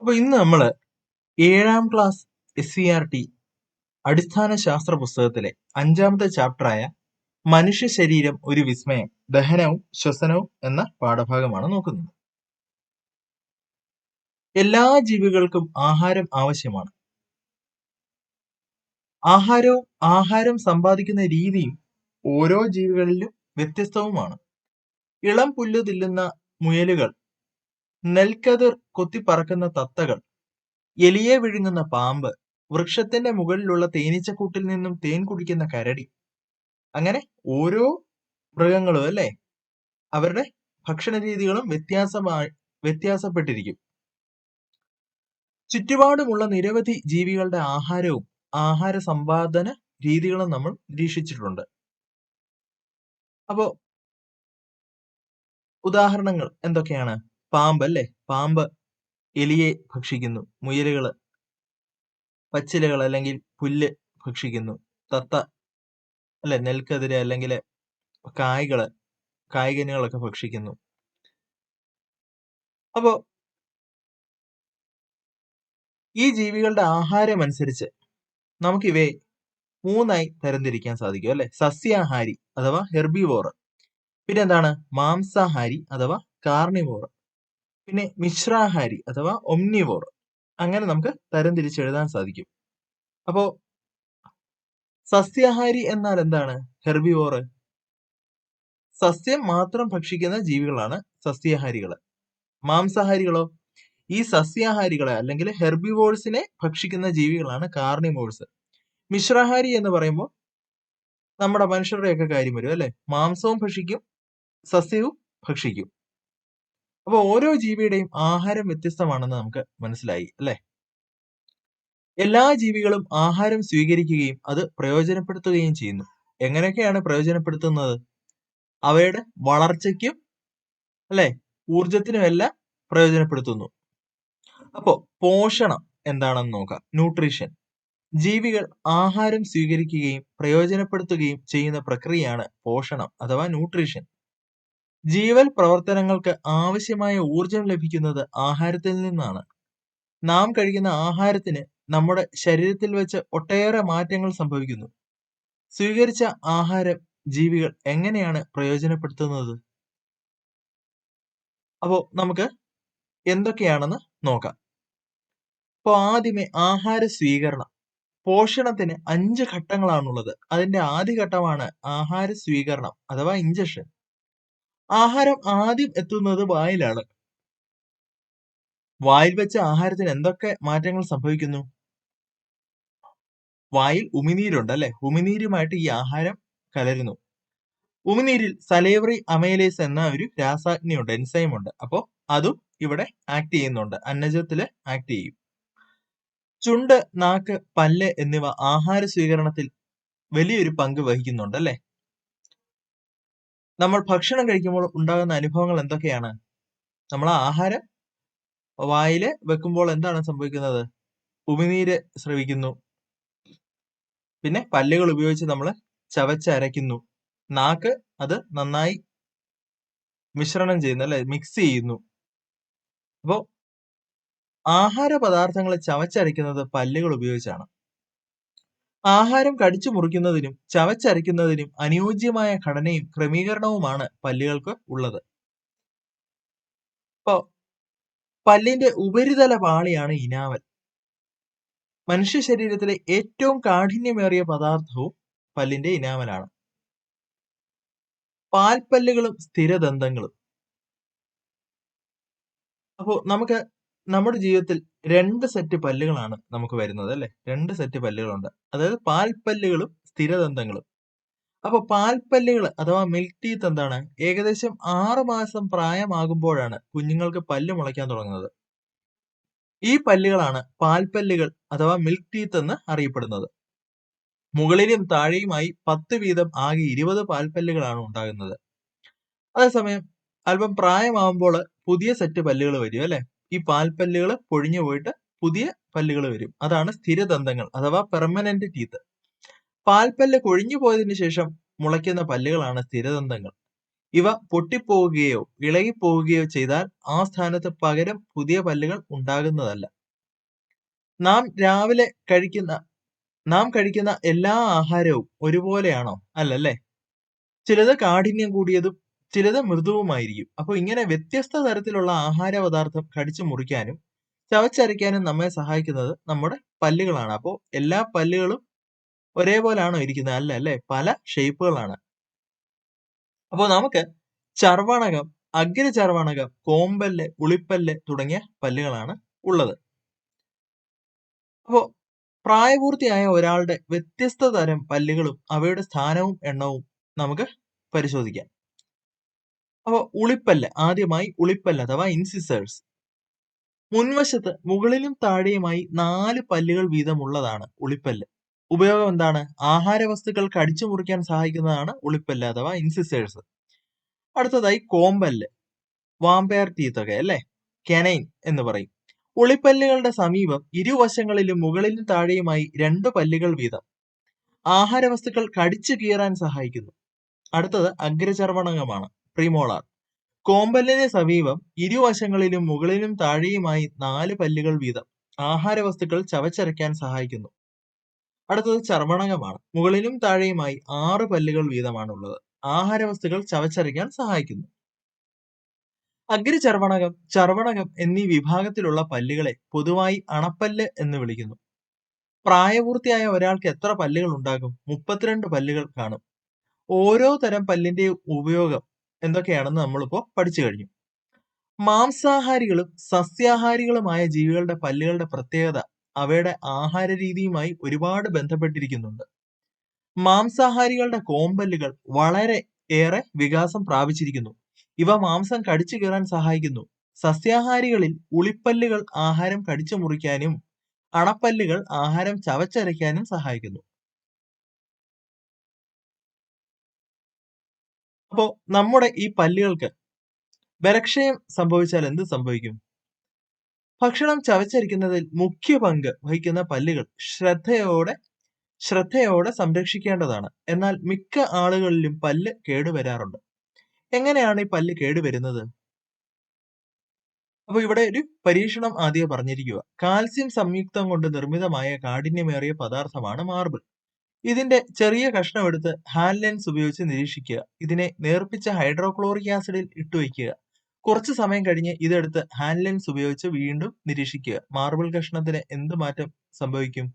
അപ്പൊ ഇന്ന് നമ്മൾ ഏഴാം class S C R T അടിസ്ഥാന ശാസ്ത്ര പുസ്തകത്തിലെ അഞ്ചാമത്തെ ചാപ്റ്ററായ മനുഷ്യ ശരീരം ഒരു വിസ്മയം ദഹനവും ശ്വസനവും എന്ന പാഠഭാഗമാണ് നോക്കുന്നത്. എല്ലാ ജീവികൾക്കും ആഹാരം ആവശ്യമാണ്. ആഹാരവും ആഹാരം സമ്പാദിക്കുന്ന രീതിയും ഓരോ ജീവികളിലും വ്യത്യസ്തവുമാണ്. ഇളം പുല്ല് തില്ലുന്ന മുയലുകൾ നെൽക്കതിർ കൊത്തിപ്പറക്കുന്ന തത്തകൾ എലിയെ വിഴുങ്ങുന്ന പാമ്പ് വൃക്ഷത്തിന്റെ മുകളിലുള്ള തേനീച്ചക്കൂട്ടിൽ നിന്നും തേൻ കുടിക്കുന്ന കരടി. അങ്ങനെ ഓരോ മൃഗങ്ങളും അല്ലെ? അവരുടെ ഭക്ഷണ രീതികളും വ്യത്യാസമായി വ്യത്യാസപ്പെട്ടിരിക്കും. ചുറ്റുപാടുമുള്ള നിരവധി ജീവികളുടെ ആഹാരവും ആഹാര സമ്പാദന രീതികളും നമ്മൾ നിരീക്ഷിച്ചിട്ടുണ്ട്. അപ്പോ ഉദാഹരണങ്ങൾ എന്തൊക്കെയാണ്? പാമ്പ് അല്ലേ പാമ്പ് എലിയെ ഭക്ഷിക്കുന്നു. മുയലുകൾ പച്ചിലകൾ അല്ലെങ്കിൽ പുല്ല് ഭക്ഷിക്കുന്നു. തത്ത അല്ലെ നെൽക്കതിര് അല്ലെങ്കിൽ കായ്കൾ കായ്കനികളൊക്കെ ഭക്ഷിക്കുന്നു. അപ്പോ ഈ ജീവികളുടെ ആഹാരം അനുസരിച്ച് നമുക്കിവയെ മൂന്നായി തരംതിരിക്കാൻ സാധിക്കും അല്ലെ? സസ്യാഹാരി അഥവാ ഹെർബിവോർ പിന്നെ എന്താണ് മാംസാഹാരി അഥവാ കാർണിവോർ പിന്നെ മിശ്രാഹാരി അഥവാ ഒംനിവോർ അങ്ങനെ നമുക്ക് തരംതിരിച്ചെഴുതാൻ സാധിക്കും. അപ്പോ സസ്യാഹാരി എന്നാൽ എന്താണ്? ഹെർബിവോർ സസ്യം മാത്രം ഭക്ഷിക്കുന്ന ജീവികളാണ് സസ്യാഹാരികൾ മാംസാഹാരികളോ? ഈ സസ്യാഹാരികളെ അല്ലെങ്കിൽ ഹെർബിവോഴ്സിനെ ഭക്ഷിക്കുന്ന ജീവികളാണ് കാർണിവോഴ്സ് മിശ്രാഹാരി എന്ന് പറയുമ്പോൾ നമ്മുടെ മനുഷ്യരുടെയൊക്കെ കാര്യം വരും അല്ലെ? മാംസവും ഭക്ഷിക്കും സസ്യവും ഭക്ഷിക്കും. അപ്പൊ ഓരോ ജീവിയുടെയും ആഹാരം വ്യത്യസ്തമാണെന്ന് നമുക്ക് മനസ്സിലായി അല്ലെ? എല്ലാ ജീവികളും ആഹാരം സ്വീകരിക്കുകയും അത് പ്രയോജനപ്പെടുത്തുകയും ചെയ്യുന്നു. എങ്ങനെയൊക്കെയാണ് പ്രയോജനപ്പെടുത്തുന്നത്? അവയുടെ വളർച്ചയ്ക്കും അല്ലെ? ഊർജത്തിനും എല്ലാം പ്രയോജനപ്പെടുത്തുന്നു. അപ്പോ പോഷണം എന്താണെന്ന് നോക്കാം. ന്യൂട്രീഷൻ. ജീവികൾ ആഹാരം സ്വീകരിക്കുകയും പ്രയോജനപ്പെടുത്തുകയും ചെയ്യുന്ന പ്രക്രിയയാണ് പോഷണം അഥവാ ന്യൂട്രീഷൻ. ജീവൽ പ്രവർത്തനങ്ങൾക്ക് ആവശ്യമായ ഊർജം ലഭിക്കുന്നത് ആഹാരത്തിൽ നിന്നാണ്. നാം കഴിക്കുന്ന ആഹാരത്തിന് നമ്മുടെ ശരീരത്തിൽ വെച്ച് ഒട്ടേറെ മാറ്റങ്ങൾ സംഭവിക്കുന്നു. സ്വീകരിച്ച ആഹാരം ജീവികൾ എങ്ങനെയാണ് പ്രയോജനപ്പെടുത്തുന്നത്? അപ്പോ നമുക്ക് എന്തൊക്കെയാണെന്ന് നോക്കാം. അപ്പോ ആദ്യമേ ആഹാര സ്വീകരണം. പോഷണത്തിന് അഞ്ച് ഘട്ടങ്ങളാണുള്ളത്. അതിന്റെ ആദ്യ ഘട്ടമാണ് ആഹാര സ്വീകരണം അഥവാ ഇഞ്ചക്ഷൻ ആഹാരം ആദ്യം എത്തുന്നത് വായിലാണ്. വായിൽ വെച്ച ആഹാരത്തിന് എന്തൊക്കെ മാറ്റങ്ങൾ സംഭവിക്കുന്നു? വായിൽ ഉമിനീരുണ്ട് അല്ലെ? ഉമിനീരുമായിട്ട് ഈ ആഹാരം കലരുന്നു. ഉമിനീരിൽ സലേവറി അമേലേസ് എന്ന ഒരു രാസാഗ്നിയുണ്ട് എൻസൈം ഉണ്ട്. അപ്പോൾ അതും ഇവിടെ ആക്ട് ചെയ്യുന്നുണ്ട്. അന്നജത്തിൽ ആക്ട് ചെയ്യും. ചുണ്ട് നാക്ക് പല്ല് എന്നിവ ആഹാര സ്വീകരണത്തിൽ വലിയൊരു പങ്ക് വഹിക്കുന്നുണ്ട് അല്ലെ? നമ്മൾ ഭക്ഷണം കഴിക്കുമ്പോൾ ഉണ്ടാകുന്ന അനുഭവങ്ങൾ എന്തൊക്കെയാണ്? നമ്മൾ ആഹാരം വായിൽ വെക്കുമ്പോൾ എന്താണ് സംഭവിക്കുന്നത്? ഉമിനീര് ശ്രവിക്കുന്നു പിന്നെ പല്ലുകൾ ഉപയോഗിച്ച് നമ്മൾ ചവച്ചരയ്ക്കുന്നു നാക്ക് അത് നന്നായി മിശ്രണം ചെയ്യുന്നു അല്ലെ? മിക്സ് ചെയ്യുന്നു. അപ്പോ ആഹാര പദാർത്ഥങ്ങൾ ചവച്ചരയ്ക്കുന്നത് പല്ലുകൾ ഉപയോഗിച്ചാണ്. ആഹാരം കടിച്ചു മുറിക്കുന്നതിനും ചവച്ചരയ്ക്കുന്നതിനും അനുയോജ്യമായ ഘടനയും ക്രമീകരണവുമാണ് പല്ലുകൾക്ക് ഉള്ളത്. ഇപ്പോ പല്ലിന്റെ ഉപരിതല പാളിയാണ് ഇനാവൽ. മനുഷ്യ ശരീരത്തിലെ ഏറ്റവും കാഠിന്യമേറിയ പദാർത്ഥവും പല്ലിന്റെ ഇനാവലാണ്. പാൽപ്പല്ലുകളും സ്ഥിരദന്തങ്ങളും. അപ്പോ നമുക്ക് നമ്മുടെ ജീവിതത്തിൽ രണ്ട് സെറ്റ് പല്ലുകളാണ് നമുക്ക് വരുന്നത് അല്ലെ? രണ്ട് സെറ്റ് പല്ലുകളുണ്ട്. അതായത് പാൽപ്പല്ലുകളും സ്ഥിരദന്തങ്ങളും. അപ്പൊ പാൽപ്പല്ലുകൾ അഥവാ മിൽക്ക് ടീത്ത് എന്താണ്? ഏകദേശം ആറു മാസം പ്രായമാകുമ്പോഴാണ് കുഞ്ഞുങ്ങൾക്ക് പല്ല് മുളയ്ക്കാൻ തുടങ്ങുന്നത്. ഈ പല്ലുകളാണ് പാൽപ്പല്ലുകൾ അഥവാ മിൽക്ക് ടീത്ത് എന്ന് അറിയപ്പെടുന്നത്. മുകളിലും താഴെയുമായി പത്ത് വീതം ആകെ ഇരുപത് പാൽപ്പല്ലുകളാണ് ഉണ്ടാകുന്നത്. അതേസമയം അല്പം പ്രായമാകുമ്പോൾ പുതിയ സെറ്റ് പല്ലുകൾ വരും അല്ലെ? ഈ പാൽപ്പല്ലുകൾ പൊഴിഞ്ഞു പോയിട്ട് പുതിയ പല്ലുകൾ വരും. അതാണ് സ്ഥിരദന്തങ്ങൾ അഥവാ പെർമനന്റ് ടീത്ത് പാൽപ്പല്ല് കൊഴിഞ്ഞു പോയതിനു ശേഷം മുളയ്ക്കുന്ന പല്ലുകളാണ് സ്ഥിരദന്തങ്ങൾ. ഇവ പൊട്ടിപ്പോവുകയോ ഇളകിപ്പോവുകയോ ചെയ്താൽ ആ സ്ഥാനത്ത് പകരം പുതിയ പല്ലുകൾ ഉണ്ടാകുന്നതല്ല. നാം രാവിലെ കഴിക്കുന്ന നാം കഴിക്കുന്ന എല്ലാ ആഹാരവും ഒരുപോലെയാണോ? അല്ലല്ലേ? ചിലത് കാഠിന്യം കൂടിയതും ചിലത് മൃദുവുമായിരിക്കും. അപ്പോൾ ഇങ്ങനെ വ്യത്യസ്ത തരത്തിലുള്ള ആഹാര പദാർത്ഥം കടിച്ചു മുറിക്കാനും ചവച്ചരയ്ക്കാനും നമ്മെ സഹായിക്കുന്നത് നമ്മുടെ പല്ലുകളാണ്. അപ്പോൾ എല്ലാ പല്ലുകളും ഒരേപോലാണോ ഇരിക്കുന്നത്? അല്ല അല്ലേ? പല ഷേപ്പുകളാണ്. അപ്പോൾ നമുക്ക് ചർവണകം അഗ്രചർവണകം കോമ്പല്ല് ഉളിപ്പല്ല് തുടങ്ങിയ പല്ലുകളാണ് ഉള്ളത്. അപ്പോൾ പ്രായപൂർത്തിയായ ഒരാളുടെ വ്യത്യസ്ത തരം പല്ലുകളും അവയുടെ സ്ഥാനവും എണ്ണവും നമുക്ക് പരിശോധിക്കാം. അപ്പോൾ ഉളിപ്പല്ല് ആദ്യമായി ഉളിപ്പല്ല് അഥവാ ഇൻസിസേഴ്സ് മുൻവശത്ത് മുകളിലും താഴെയുമായി നാല് പല്ലുകൾ വീതമുള്ളതാണ് ഉളിപ്പല്ല്. ഉപയോഗം എന്താണ്? ആഹാര വസ്തുക്കൾ കടിച്ചു മുറിക്കാൻ സഹായിക്കുന്നതാണ് ഉളിപ്പല്ല് അഥവാ ഇൻസിസേഴ്സ് അടുത്തതായി കോമ്പല്ല് വാമ്പയർ അല്ലേ അല്ലെ? കെനൈൻ എന്ന് പറയും. ഉളിപ്പല്ലുകളുടെ സമീപം ഇരുവശങ്ങളിലും മുകളിലും താഴെയുമായി രണ്ട് പല്ലുകൾ വീതം. ആഹാര വസ്തുക്കൾ കടിച്ചു കീറാൻ സഹായിക്കുന്നു. അടുത്തത് അഗ്രചർവണകമാണ്. പ്രിമോളാർ. കോമ്പല്ലിന് സമീപം ഇരുവശങ്ങളിലും മുകളിലും താഴെയുമായി നാല് പല്ലുകൾ വീതം ആഹാര വസ്തുക്കൾ ചവച്ചരയ്ക്കാൻ സഹായിക്കുന്നു. അടുത്തത് ചർമ്മണകമാണ് മുകളിലും താഴെയുമായി ആറ് പല്ലുകൾ വീതമാണ് ഉള്ളത് ആഹാര വസ്തുക്കൾ ചവച്ചരയ്ക്കാൻ സഹായിക്കുന്നു. അഗ്രചർവണകം ചർവണകം എന്നീ വിഭാഗത്തിലുള്ള പല്ലുകളെ പൊതുവായി അണപ്പല്ല് എന്ന് വിളിക്കുന്നു. പ്രായപൂർത്തിയായ ഒരാൾക്ക് എത്ര പല്ലുകൾ ഉണ്ടാകും? മുപ്പത്തിരണ്ട് പല്ലുകൾ കാണും. ഓരോ തരം പല്ലിന്റെയും ഉപയോഗം എന്തൊക്കെയാണെന്ന് നമ്മളിപ്പോ പഠിച്ചു കഴിഞ്ഞു. മാംസാഹാരികളും സസ്യാഹാരികളുമായ ജീവികളുടെ പല്ലുകളുടെ പ്രത്യേകത അവയുടെ ആഹാര രീതിയുമായി ഒരുപാട് ബന്ധപ്പെട്ടിരിക്കുന്നുണ്ട്. മാംസാഹാരികളുടെ കോമ്പല്ലുകൾ വളരെ ഏറെ വികാസം പ്രാപിച്ചിരിക്കുന്നു. ഇവ മാംസം കടിച്ചു കീറാൻ സഹായിക്കുന്നു. സസ്യാഹാരികളിൽ ഉളിപ്പല്ലുകൾ ആഹാരം കടിച്ചു മുറിക്കാനും അണപ്പല്ലുകൾ ആഹാരം ചവച്ചരയ്ക്കാനും സഹായിക്കുന്നു. അപ്പോ നമ്മുടെ ഈ പല്ലുകൾക്ക് ബലക്ഷയം സംഭവിച്ചാൽ എന്ത് സംഭവിക്കും? ഭക്ഷണം ചവച്ചരിക്കുന്നതിൽ മുഖ്യ പങ്ക് വഹിക്കുന്ന പല്ലുകൾ ശ്രദ്ധയോടെ ശ്രദ്ധയോടെ സംരക്ഷിക്കേണ്ടതാണ്. എന്നാൽ മിക്ക ആളുകളിലും പല്ല് കേടുവരാറുണ്ട് എങ്ങനെയാണ് ഈ പല്ല് കേടുവരുന്നത് അപ്പൊ ഇവിടെ ഒരു പരീക്ഷണം ആദ്യം പറഞ്ഞിരിക്കുക. കാൽസ്യം സംയുക്തം കൊണ്ട് നിർമ്മിതമായ കാഠിന്യമേറിയ പദാർത്ഥമാണ് മാർബിൾ. ഇതിന്റെ ചെറിയ കഷ്ണം എടുത്ത് ഹാൻഡ് ലെൻസ് ഉപയോഗിച്ച് നിരീക്ഷിക്കുക. ഇതിനെ നേർപ്പിച്ച ഹൈഡ്രോക്ലോറിക് ആസിഡിൽ ഇട്ടുവയ്ക്കുക കുറച്ചു സമയം കഴിഞ്ഞ് ഇതെടുത്ത് ഹാൻഡ് ലെൻസ് ഉപയോഗിച്ച് വീണ്ടും നിരീക്ഷിക്കുക. മാർബിൾ കഷ്ണത്തിന് എന്ത് മാറ്റം സംഭവിക്കും?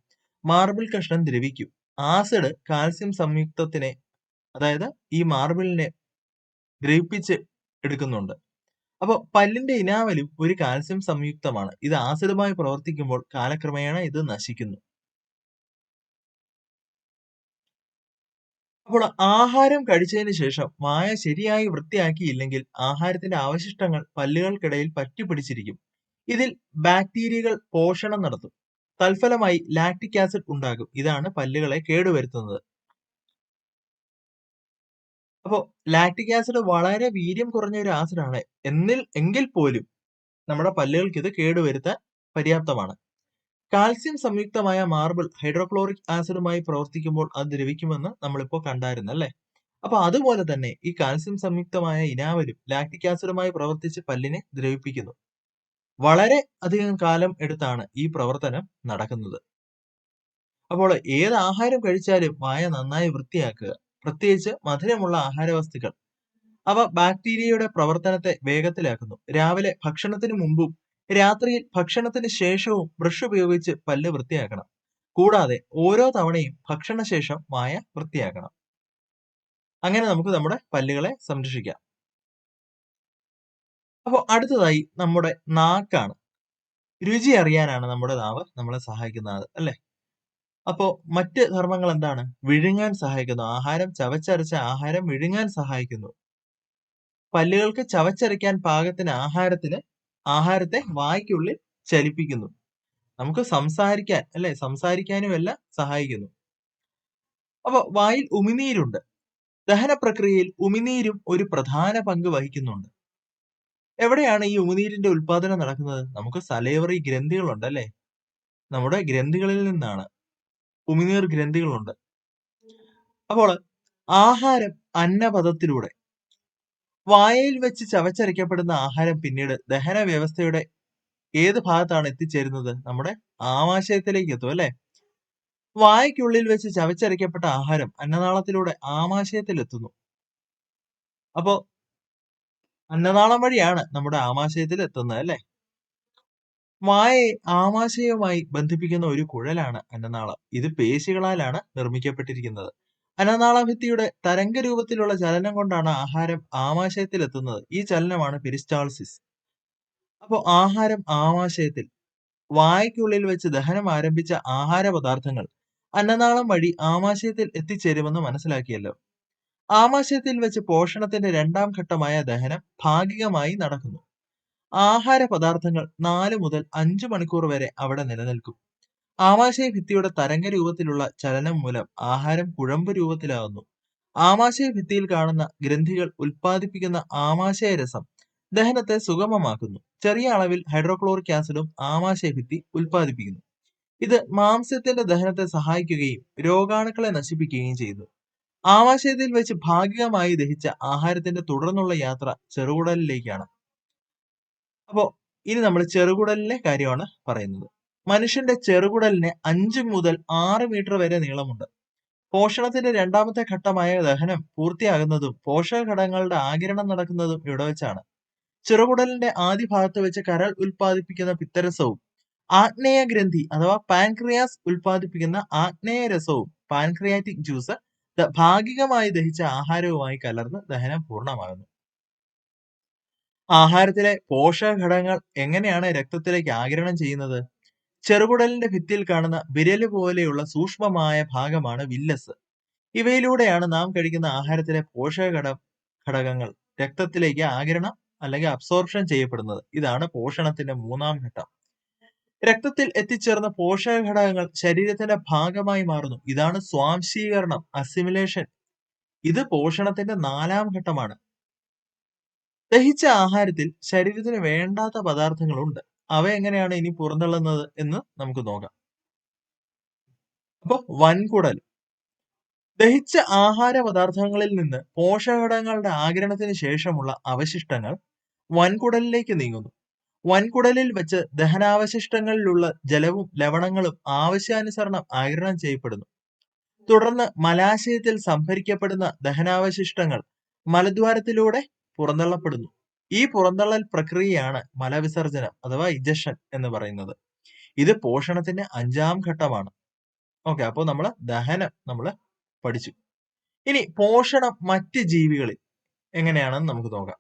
മാർബിൾ കഷ്ണം ദ്രവിക്കും. ആസിഡ് കാൽസ്യം സംയുക്തത്തിനെ അതായത് ഈ മാർബിളിനെ ദ്രവിപ്പിച്ച് എടുക്കുന്നുണ്ട്. അപ്പോൾ പല്ലിന്റെ ഇനാവലും ഒരു കാൽസ്യം സംയുക്തമാണ്. ഇത് ആസിഡുമായി പ്രവർത്തിക്കുമ്പോൾ കാലക്രമേണ ഇത് നശിക്കുന്നു. അപ്പോൾ ആഹാരം കഴിച്ചതിന് ശേഷം വായ ശരിയായി വൃത്തിയാക്കിയില്ലെങ്കിൽ ആഹാരത്തിന്റെ അവശിഷ്ടങ്ങൾ പല്ലുകൾക്കിടയിൽ പറ്റിപ്പിടിച്ചിരിക്കും. ഇതിൽ ബാക്ടീരിയകൾ പോഷണം നടത്തും. തൽഫലമായി ലാക്ടിക് ആസിഡ് ഉണ്ടാകും. ഇതാണ് പല്ലുകളെ കേടുവരുത്തുന്നത്. അപ്പോൾ ലാക്ടിക് ആസിഡ് വളരെ വീര്യം കുറഞ്ഞ ഒരു ആസിഡാണ്. എന്നിൽ എങ്കിൽ പോലും നമ്മുടെ പല്ലുകൾക്ക് ഇത് കേടുവരുത്താൻ പര്യാപ്തമാണ്. കാൽസ്യം സംയുക്തമായ മാർബിൾ ഹൈഡ്രോക്ലോറിക് ആസിഡുമായി പ്രവർത്തിക്കുമ്പോൾ അത് ദ്രവിക്കുമെന്ന് നമ്മളിപ്പോൾ കണ്ടായിരുന്നു അല്ലേ? അപ്പൊ അതുപോലെ തന്നെ ഈ കാൽസ്യം സംയുക്തമായ ഇനാവലും ലാക്ടിക് ആസിഡുമായി പ്രവർത്തിച്ച് പല്ലിനെ ദ്രവിപ്പിക്കുന്നു. വളരെ അധികം കാലം എടുത്താണ് ഈ പ്രവർത്തനം നടക്കുന്നത്. അപ്പോൾ ഏത് ആഹാരം കഴിച്ചാലും വായ നന്നായി വൃത്തിയാക്കുക പ്രത്യേകിച്ച് മധുരമുള്ള ആഹാര വസ്തുക്കൾ അവ ബാക്ടീരിയയുടെ പ്രവർത്തനത്തെ വേഗത്തിലാക്കുന്നു. രാവിലെ ഭക്ഷണത്തിന് മുമ്പും രാത്രിയിൽ ഭക്ഷണത്തിന് ശേഷവും ബ്രഷ് ഉപയോഗിച്ച് പല്ല് വൃത്തിയാക്കണം. കൂടാതെ ഓരോ തവണയും ഭക്ഷണശേഷം വായ വൃത്തിയാക്കണം. അങ്ങനെ നമുക്ക് നമ്മുടെ പല്ലുകളെ സംരക്ഷിക്കാം. അപ്പോൾ അടുത്തതായി നമ്മുടെ നാക്കാണ്. രുചി അറിയാനാണ് നമ്മുടെ നാവ് നമ്മളെ സഹായിക്കുന്നത് അല്ലെ? അപ്പോ മറ്റ് ധർമ്മങ്ങൾ എന്താണ്? വിഴുങ്ങാൻ സഹായിക്കുന്നു. ആഹാരം ചവച്ചരച്ച ആഹാരം വിഴുങ്ങാൻ സഹായിക്കുന്നു. പല്ലുകൾക്ക് ചവച്ചരയ്ക്കാൻ പാകത്തിന് ആഹാരത്തിന് ആഹാരത്തെ വായ്ക്കുള്ളിൽ ചലിപ്പിക്കുന്നു. നമുക്ക് സംസാരിക്കാൻ അല്ലെ? സംസാരിക്കാനും എല്ലാം സഹായിക്കുന്നു. അപ്പൊ വായിൽ ഉമിനീരുണ്ട്. ദഹന പ്രക്രിയയിൽ ഉമിനീരും ഒരു പ്രധാന പങ്ക് വഹിക്കുന്നുണ്ട്. എവിടെയാണ് ഈ ഉമിനീരിന്റെ ഉത്പാദനം നടക്കുന്നത്? നമുക്ക് സലേവറി ഗ്രന്ഥികളുണ്ട് അല്ലെ? നമ്മുടെ ഗ്രന്ഥികളിൽ നിന്നാണ്. ഉമിനീർ ഗ്രന്ഥികളുണ്ട്. അപ്പോൾ ആഹാരം അന്നപഥത്തിലൂടെ വായയിൽ വെച്ച് ചവച്ചരയ്ക്കപ്പെടുന്ന ആഹാരം പിന്നീട് ദഹന വ്യവസ്ഥയുടെ ഏത് ഭാഗത്താണ് എത്തിച്ചേരുന്നത്? നമ്മുടെ ആമാശയത്തിലേക്ക് എത്തും അല്ലെ? വായയ്ക്കുള്ളിൽ വെച്ച് ചവച്ചരയ്ക്കപ്പെട്ട ആഹാരം അന്നനാളത്തിലൂടെ ആമാശയത്തിൽ എത്തുന്നു. അപ്പോ അന്നനാളം വഴിയാണ് നമ്മുടെ ആമാശയത്തിൽ എത്തുന്നത് അല്ലെ? വായയെ ആമാശയവുമായി ബന്ധിപ്പിക്കുന്ന ഒരു കുഴലാണ് അന്നനാളം ഇത് പേശികളാലാണ് നിർമ്മിക്കപ്പെട്ടിരിക്കുന്നത്. അന്നനാളഭിത്തിയുടെ തരംഗ രൂപത്തിലുള്ള ചലനം കൊണ്ടാണ് ആഹാരം ആമാശയത്തിൽ എത്തുന്നത് ഈ ചലനമാണ് പെരിസ്റ്റാൾസിസ്. അപ്പോൾ ആഹാരം ആമാശയത്തിൽ വായ്ക്കുള്ളിൽ വെച്ച് ദഹനം ആരംഭിച്ച ആഹാര പദാർത്ഥങ്ങൾ അന്നനാളം വഴി ആമാശയത്തിൽ എത്തിച്ചേരുമെന്ന് മനസ്സിലാക്കിയല്ലോ. ആമാശയത്തിൽ വെച്ച് പോഷണത്തിന്റെ രണ്ടാം ഘട്ടമായ ദഹനം ഭാഗികമായി നടക്കുന്നു. ആഹാര പദാർത്ഥങ്ങൾ നാല് മുതൽ അഞ്ചു മണിക്കൂർ വരെ അവിടെ നിലനിൽക്കും. ആമാശയ ഭിത്തിയുടെ തരംഗ രൂപത്തിലുള്ള ചലനം മൂലം ആഹാരം കുഴമ്പ് രൂപത്തിലാകുന്നു. ആമാശയ ഭിത്തിയിൽ കാണുന്ന ഗ്രന്ഥികൾ ഉൽപ്പാദിപ്പിക്കുന്ന ആമാശയ രസം ദഹനത്തെ സുഗമമാക്കുന്നു. ചെറിയ അളവിൽ ഹൈഡ്രോക്ലോറിക് ആസിഡും ആമാശയ ഭിത്തി ഉൽപ്പാദിപ്പിക്കുന്നു. ഇത് മാംസ്യത്തിന്റെ ദഹനത്തെ സഹായിക്കുകയും രോഗാണുക്കളെ നശിപ്പിക്കുകയും ചെയ്യുന്നു ആമാശയത്തിൽ വെച്ച് ഭാഗികമായി ദഹിച്ച ആഹാരത്തിന്റെ തുടർന്നുള്ള യാത്ര ചെറുകുടലിലേക്കാണ്. അപ്പോ ഇനി നമ്മൾ ചെറുകുടലിലെ കാര്യമാണ് പറയുന്നത്. മനുഷ്യന്റെ ചെറുകുടലിന് അഞ്ച് മുതൽ ആറ് മീറ്റർ വരെ നീളമുണ്ട്. പോഷണത്തിന്റെ രണ്ടാമത്തെ ഘട്ടമായ ദഹനം പൂർത്തിയാകുന്നതും പോഷക ഘടകങ്ങളുടെ ആകിരണം നടക്കുന്നതും ഇവിടെ വെച്ചാണ്. ചെറുകുടലിന്റെ ആദ്യ ഭാഗത്ത് വെച്ച് കരൾ ഉൽപ്പാദിപ്പിക്കുന്ന പിത്തരസവും ആഗ്നേയ ഗ്രന്ഥി അഥവാ പാൻക്രിയാസ് ഉൽപ്പാദിപ്പിക്കുന്ന ആഗ്നേയ രസവും പാൻക്രിയാറ്റിക് ജ്യൂസ് ഭാഗികമായി ദഹിച്ച ആഹാരവുമായി കലർന്ന് ദഹനം പൂർണമാകുന്നു. ആഹാരത്തിലെ പോഷക ഘടകങ്ങൾ എങ്ങനെയാണ് രക്തത്തിലേക്ക് ആകിരണം ചെയ്യുന്നത്? ചെറുകുടലിന്റെ ഭിത്തിയിൽ കാണുന്ന വിരൽ പോലെയുള്ള സൂക്ഷ്മമായ ഭാഗമാണ് വില്ലസ്. ഇവയിലൂടെയാണ് നാം കഴിക്കുന്ന ആഹാരത്തിലെ പോഷക ഘട ഘടകങ്ങൾ രക്തത്തിലേക്ക് ആകിരണം അല്ലെങ്കിൽ അബ്സോർപ്ഷൻ ചെയ്യപ്പെടുന്നത്. ഇതാണ് പോഷണത്തിന്റെ മൂന്നാം ഘട്ടം. രക്തത്തിൽ എത്തിച്ചേർന്ന പോഷക ഘടകങ്ങൾ ശരീരത്തിന്റെ ഭാഗമായി മാറുന്നു. ഇതാണ് സ്വാംശീകരണം അസിമിലേഷൻ ഇത് പോഷണത്തിന്റെ നാലാം ഘട്ടമാണ്. ദഹിച്ച ആഹാരത്തിൽ ശരീരത്തിന് വേണ്ടാത്ത പദാർത്ഥങ്ങളുണ്ട്. അവ എങ്ങനെയാണ് ഇനി പുറന്തള്ളുന്നത് എന്ന് നമുക്ക് നോക്കാം. അപ്പൊ വൻകുടൽ. ദഹിച്ച ആഹാര പദാർത്ഥങ്ങളിൽ നിന്ന് പോഷകഘടകങ്ങളുടെ ആഗിരണത്തിന് ശേഷമുള്ള അവശിഷ്ടങ്ങൾ വൻകുടലിലേക്ക് നീങ്ങുന്നു. വൻകുടലിൽ വെച്ച് ദഹനാവശിഷ്ടങ്ങളിലുള്ള ജലവും ലവണങ്ങളും ആവശ്യാനുസരണം ആഗിരണം ചെയ്യപ്പെടുന്നു. തുടർന്ന് മലാശയത്തിൽ സംഭരിക്കപ്പെടുന്ന ദഹനാവശിഷ്ടങ്ങൾ മലദ്വാരത്തിലൂടെ പുറന്തള്ളപ്പെടുന്നു. ഈ പുറന്തള്ളൽ പ്രക്രിയയാണ് മലവിസർജനം അഥവാ ഇജഷൻ എന്ന് പറയുന്നത്. ഇത് പോഷണത്തിന്റെ അഞ്ചാം ഘട്ടമാണ്. ഓക്കെ അപ്പോൾ നമ്മൾ ദഹനം നമ്മൾ പഠിച്ചു. ഇനി പോഷണം മറ്റ് ജീവികളിൽ എങ്ങനെയാണെന്ന് നമുക്ക് നോക്കാം.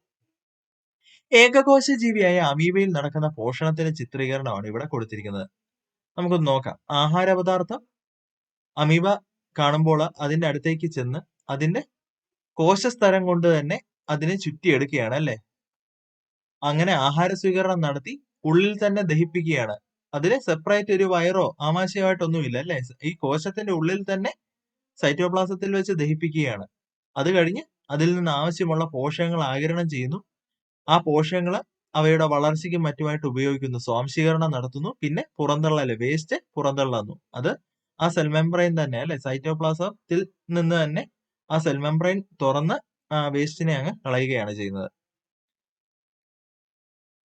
ഏകകോശ ജീവിയായ അമീബയിൽ നടക്കുന്ന പോഷണത്തിന്റെ ചിത്രീകരണമാണ് ഇവിടെ കൊടുത്തിരിക്കുന്നത്. നമുക്കൊന്ന് നോക്കാം. ആഹാര പദാർത്ഥം അമീബ കാണുമ്പോൾ അതിന്റെ അടുത്തേക്ക് ചെന്ന് അതിന്റെ കോശസ്തരം കൊണ്ട് തന്നെ അതിനെ ചുറ്റിയെടുക്കുകയാണ് അല്ലെ? അങ്ങനെ ആഹാര സ്വീകരണം നടത്തി ഉള്ളിൽ തന്നെ ദഹിപ്പിക്കുകയാണ്. അതിന് സെപ്പറേറ്റ് ഒരു വയറോ ആമാശയമായിട്ടൊന്നുമില്ല അല്ലെ? ഈ കോശത്തിന്റെ ഉള്ളിൽ തന്നെ സൈറ്റോപ്ലാസത്തിൽ വെച്ച് ദഹിപ്പിക്കുകയാണ്. അത് കഴിഞ്ഞ് അതിൽ നിന്ന് ആവശ്യമുള്ള പോഷകങ്ങൾ ആകിരണം ചെയ്യുന്നു. ആ പോഷകങ്ങൾ അവയുടെ വളർച്ചയ്ക്കും മറ്റുമായിട്ട് ഉപയോഗിക്കുന്നു. സ്വാംശീകരണം നടത്തുന്നു. പിന്നെ പുറന്തള്ളൽ വേസ്റ്റ് പുറന്തള്ളുന്നു. അത് ആ സെൽ മെംബ്രെയിൻ തന്നെ അല്ലെ? സൈറ്റോപ്ലാസത്തിൽ നിന്ന് തന്നെ ആ സെൽ മെംബ്രെയിൻ തുറന്ന് വേസ്റ്റിനെ അങ്ങ് കളയുകയാണ് ചെയ്യുന്നത്.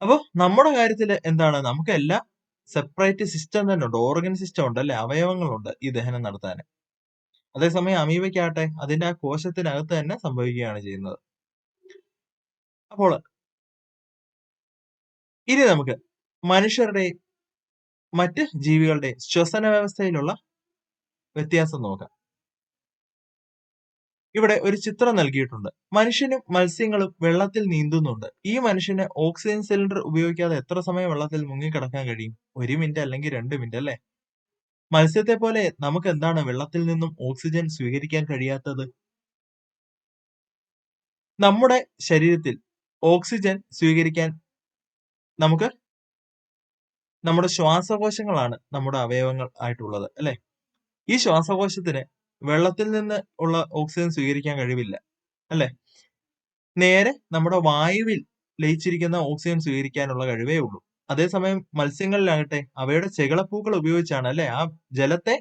അപ്പൊ നമ്മുടെ കാര്യത്തിൽ എന്താണ്? നമുക്ക് എല്ലാം സെപ്പറേറ്റ് സിസ്റ്റം തന്നെ ഉണ്ട്. ഓർഗൻ സിസ്റ്റം ഉണ്ട് അല്ലെ? അവയവങ്ങളുണ്ട് ഈ ദഹനം നടത്താൻ അതേസമയം അമീബയ്ക്കാട്ടെ അതിന്റെ ആ കോശത്തിനകത്ത് തന്നെ സംഭവിക്കുകയാണ് ചെയ്യുന്നത്. അപ്പോൾ ഇനി നമുക്ക് മനുഷ്യരുടെ മറ്റ് ജീവികളുടെ ശ്വസന വ്യവസ്ഥയിലുള്ള വ്യത്യാസം നോക്കാം. ഇവിടെ ഒരു ചിത്രം നൽകിയിട്ടുണ്ട്. മനുഷ്യനും മത്സ്യങ്ങളും വെള്ളത്തിൽ നീന്തുന്നുണ്ട്. ഈ മനുഷ്യന് ഓക്സിജൻ സിലിണ്ടർ ഉപയോഗിക്കാതെ എത്ര സമയം വെള്ളത്തിൽ മുങ്ങിക്കിടക്കാൻ കഴിയും? ഒരു മിനിറ്റ് അല്ലെങ്കിൽ രണ്ട് മിനിറ്റ് അല്ലേ? മത്സ്യത്തെ പോലെ നമുക്ക് എന്താണ് വെള്ളത്തിൽ നിന്നും ഓക്സിജൻ സ്വീകരിക്കാൻ കഴിയാത്തത്? നമ്മുടെ ശരീരത്തിൽ ഓക്സിജൻ സ്വീകരിക്കാൻ നമുക്ക് നമ്മുടെ ശ്വാസകോശങ്ങളാണ് നമ്മുടെ അവയവങ്ങൾ ആയിട്ടുള്ളത് അല്ലെ? ഈ ശ്വാസകോശത്തിന് വെള്ളത്തിൽ നിന്ന് ഉള്ള ഓക്സിജൻ സ്വീകരിക്കാൻ കഴിവില്ല അല്ലെ? നേരെ നമ്മുടെ വായുവിൽ ലയിച്ചിരിക്കുന്ന ഓക്സിജൻ സ്വീകരിക്കാനുള്ള കഴിവേ ഉള്ളൂ. അതേസമയം മത്സ്യങ്ങളിലാകട്ടെ അവയുടെ ചെകളപ്പൂക്കൾ ഉപയോഗിച്ചാണ് അല്ലെ? ആ ജലത്തെ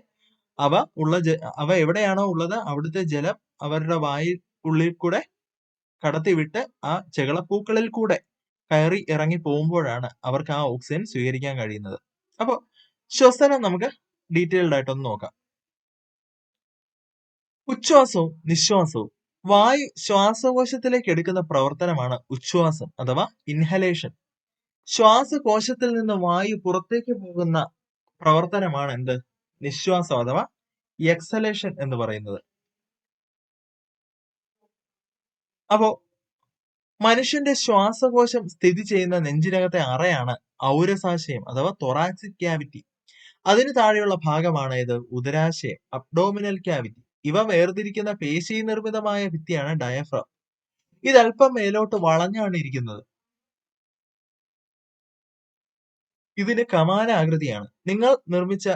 അവ ഉള്ള അവ എവിടെയാണോ ഉള്ളത് അവിടുത്തെ ജലം അവരുടെ വായു ഉള്ളിൽ കൂടെ കടത്തിവിട്ട് ആ ചെകളപ്പൂക്കളിൽ കൂടെ കയറി ഇറങ്ങി പോകുമ്പോഴാണ് അവർക്ക് ആ ഓക്സിജൻ സ്വീകരിക്കാൻ കഴിയുന്നത്. അപ്പോൾ ശ്വസനം നമുക്ക് ഡീറ്റെയിൽഡ് ആയിട്ടൊന്ന് നോക്കാം. ഉച്ഛ്വാസവും നിശ്വാസവും. വായു ശ്വാസകോശത്തിലേക്ക് എടുക്കുന്ന പ്രവർത്തനമാണ് ഉച്ഛ്വാസം അഥവാ ഇൻഹലേഷൻ ശ്വാസകോശത്തിൽ നിന്ന് വായു പുറത്തേക്ക് പോകുന്ന പ്രവർത്തനമാണ് എന്ത്? നിശ്വാസം അഥവാ എക്സലേഷൻ എന്ന് പറയുന്നത്. അപ്പോ മനുഷ്യന്റെ ശ്വാസകോശം സ്ഥിതി ചെയ്യുന്ന നെഞ്ചിനകത്തെ അറയാണ് ഔരസാശയം അഥവാ തൊറാക്സിക് ക്യാവിറ്റി അതിന് താഴെയുള്ള ഭാഗമാണ് ഇത് ഉദരാശയം അബ്ഡോമിനൽ ക്യാവിറ്റി ഇവ വേർതിരിക്കുന്ന പേശി നിർമ്മിതമായ ഭിത്തിയാണ് ഡയഫ്രം ഇത് അല്പം മേലോട്ട് വളഞ്ഞാണ് ഇരിക്കുന്നത്. ഇതിന് കമാന ആകൃതിയാണ്. നിങ്ങൾ നിർമ്മിച്ച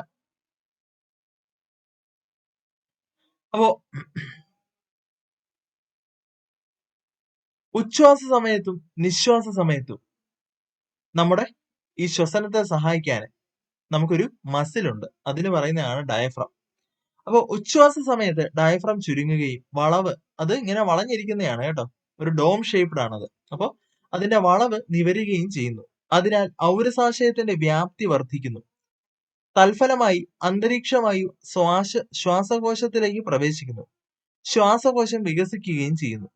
അപ്പോ ഉച്ഛ്വാസ സമയത്തും നിശ്വാസ സമയത്തും നമ്മുടെ ഈ ശ്വസനത്തെ സഹായിക്കാൻ നമുക്കൊരു മസിലുണ്ട് അതിന് പറയുന്നതാണ് ഡയഫ്രം അപ്പോൾ ഉച്ഛ്വാസ സമയത്ത് ഡയഫ്രം ചുരുങ്ങുകയും വളവ് അത് ഇങ്ങനെ വളഞ്ഞിരിക്കുന്നതാണ് കേട്ടോ. ഒരു ഡോം ഷേപ്ഡ് ആണത്. അപ്പോൾ അതിന്റെ വളവ് നിവരുകയും ചെയ്യുന്നു. അതിനാൽ ഔരസാശയത്തിന്റെ വ്യാപ്തി വർദ്ധിക്കുന്നു. തൽഫലമായി അന്തരീക്ഷമായി ശ്വാസ ശ്വാസകോശത്തിലേക്ക് പ്രവേശിക്കുന്നു. ശ്വാസകോശം വികസിക്കുകയും ചെയ്യുന്നു.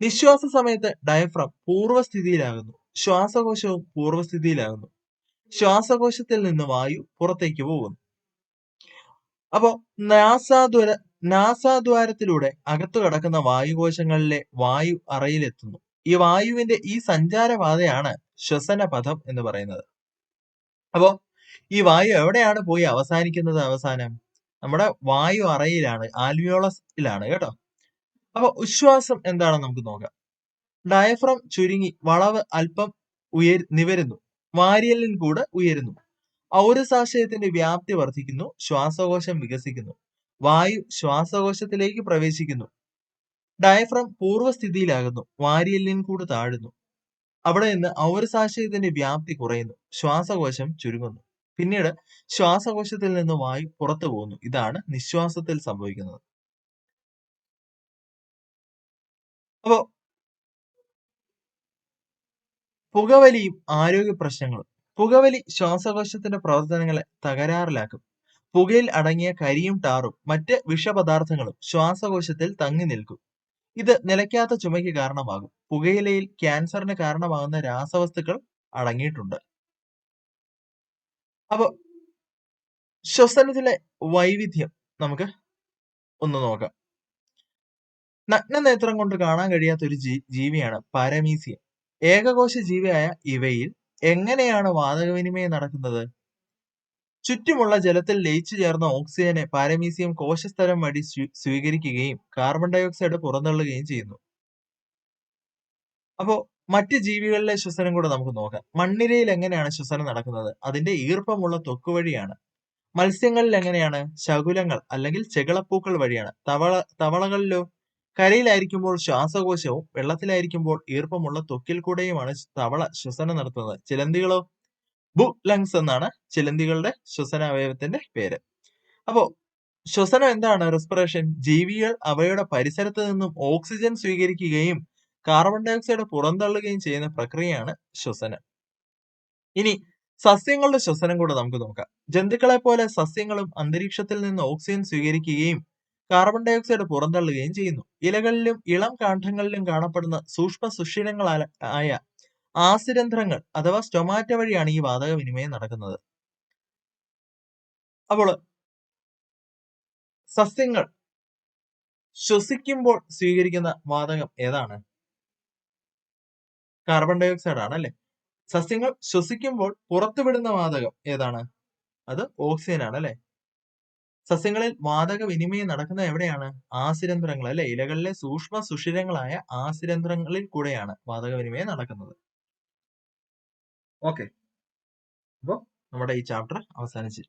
നിശ്വാസ സമയത്ത് ഡയഫ്രം പൂർവസ്ഥിതിയിലാകുന്നു ശ്വാസകോശവും പൂർവസ്ഥിതിയിലാകുന്നു ശ്വാസകോശത്തിൽ നിന്ന് വായു പുറത്തേക്ക് പോകുന്നു. അപ്പോ നാസാദ്വാര നാസാദ്വാരത്തിലൂടെ അകത്തു കടക്കുന്ന വായുകോശങ്ങളിലെ വായു അറയിലെത്തുന്നു. ഈ വായുവിന്റെ ഈ സഞ്ചാരപാതയാണ് ശ്വസന പദം എന്ന് പറയുന്നത്. അപ്പോ ഈ വായു എവിടെയാണ് പോയി അവസാനിക്കുന്നത് അവസാനം? നമ്മുടെ വായു അറയിലാണ് ആൽവിയോളസിലാണ് കേട്ടോ. അപ്പൊ ഉശ്വാസം എന്താണെന്ന് നമുക്ക് നോക്കാം. ഡയഫ്രം ചുരുങ്ങി വളവ് അല്പം ഉയർ നിവരുന്നു. വാരിയലിൻ കൂടെ ഉയരുന്നു. ഔരസാശയത്തിന്റെ വ്യാപ്തി വർദ്ധിക്കുന്നു ശ്വാസകോശം വികസിക്കുന്നു വായു ശ്വാസകോശത്തിലേക്ക് പ്രവേശിക്കുന്നു. ഡയഫ്രം പൂർവസ്ഥിതിയിലാകുന്നു വാരിയല്ലിൻ കൂട് താഴുന്നു. അവിടെ നിന്ന് ഔരസാശയത്തിന്റെ വ്യാപ്തി കുറയുന്നു ശ്വാസകോശം ചുരുങ്ങുന്നു. പിന്നീട് ശ്വാസകോശത്തിൽ നിന്ന് വായു പുറത്തു പോകുന്നു ഇതാണ് നിശ്വാസത്തിൽ സംഭവിക്കുന്നത്. അപ്പോ പുകവലിയും ആരോഗ്യ പ്രശ്നങ്ങളും പുകവലി ശ്വാസകോശത്തിന്റെ പ്രവർത്തനങ്ങളെ തകരാറിലാക്കും. പുകയിൽ അടങ്ങിയ കരിയും ടാറും മറ്റ് വിഷപദാർത്ഥങ്ങളും ശ്വാസകോശത്തിൽ തങ്ങി നിൽക്കും. ഇത് നിലയ്ക്കാത്ത ചുമയ്ക്ക് കാരണമാകും. പുകയിലയിൽ ക്യാൻസറിന് കാരണമാകുന്ന രാസവസ്തുക്കൾ അടങ്ങിയിട്ടുണ്ട്. അപ്പൊ ശ്വസനത്തിലെ വൈവിധ്യം നമുക്ക് ഒന്ന് നോക്കാം. നഗ്നനേത്രം കൊണ്ട് കാണാൻ കഴിയാത്ത ഒരു ജീവിയാണ് പാരമീസിയം. ഏകകോശ ജീവിയായ ഇവയിൽ എങ്ങനെയാണ് വാതകവിനിമയം നടക്കുന്നത്? ചുറ്റുമുള്ള ജലത്തിൽ ലയിച്ചു ചേർന്ന ഓക്സിജനെ പാരമീസിയം കോശസ്ഥലം വഴി സ്വീ- സ്വീകരിക്കുകയും കാർബൺ ഡയോക്സൈഡ് പുറന്തള്ളുകയും ചെയ്യുന്നു. അപ്പോ മറ്റ് ജീവികളിലെ ശ്വസനം കൂടെ നമുക്ക് നോക്കാം. മണ്ണിരയിൽ എങ്ങനെയാണ് ശ്വസനം നടക്കുന്നത്? അതിന്റെ ഈർപ്പമുള്ള ത്വക്ക് വഴിയാണ്. മത്സ്യങ്ങളിൽ എങ്ങനെയാണ്? ശകുലങ്ങൾ അല്ലെങ്കിൽ ചെകളപ്പൂക്കൾ വഴിയാണ്. തവള തവളകളിലോ കരയിലായിരിക്കുമ്പോൾ ശ്വാസകോശവും വെള്ളത്തിലായിരിക്കുമ്പോൾ ഈർപ്പമുള്ള തൊക്കിൽ കൂടെയുമാണ് തവള ശ്വസനം നടത്തുന്നത്. ചിലന്തികളോ? ബു ലങ്സ് എന്നാണ് ചിലന്തികളുടെ ശ്വസന അവയവത്തിന്റെ പേര്. അപ്പോ ശ്വസനം എന്താണ്? റെസ്പിറേഷൻ ജീവികൾ അവയുടെ പരിസരത്ത് നിന്നും ഓക്സിജൻ സ്വീകരിക്കുകയും കാർബൺ ഡയോക്സൈഡ് പുറന്തള്ളുകയും ചെയ്യുന്ന പ്രക്രിയയാണ് ശ്വസനം. ഇനി സസ്യങ്ങളുടെ ശ്വസനം കൂടെ നമുക്ക് നോക്കാം. ജന്തുക്കളെ പോലെ സസ്യങ്ങളും അന്തരീക്ഷത്തിൽ നിന്ന് ഓക്സിജൻ സ്വീകരിക്കുകയും കാർബൺ ഡൈ ഓക്സൈഡ് പുറന്തള്ളുകയും ചെയ്യുന്നു. ഇലകളിലും ഇളം കാണ്ഡങ്ങളിലും കാണപ്പെടുന്ന സൂക്ഷ്മ സുഷിരങ്ങളായ ആസിരന്ധ്രങ്ങൾ അഥവാ സ്റ്റൊമാറ്റ വഴിയാണ് ഈ വാതക വിനിമയം നടക്കുന്നത്. അപ്പോൾ സസ്യങ്ങൾ ശ്വസിക്കുമ്പോൾ സ്വീകരിക്കുന്ന വാതകം ഏതാണ്? കാർബൺ ഡയോക്സൈഡ് ആണ് അല്ലെ? സസ്യങ്ങൾ ശ്വസിക്കുമ്പോൾ പുറത്തുവിടുന്ന വാതകം ഏതാണ്? അത് ഓക്സിജൻ ആണ് അല്ലെ? സസ്യങ്ങളിൽ വാതക വിനിമയം നടക്കുന്നത് എവിടെയാണ്? ആസിരന്ധ്രങ്ങൾ അല്ലെ? ഇലകളിലെ സൂക്ഷ്മ സുഷിരങ്ങളായ ആസിരന്ധ്രങ്ങളിൽ കൂടെയാണ് വാതക വിനിമയം നടക്കുന്നത്. ഓക്കെ അപ്പോ നമ്മുടെ ഈ ചാപ്റ്റർ അവസാനിച്ചു.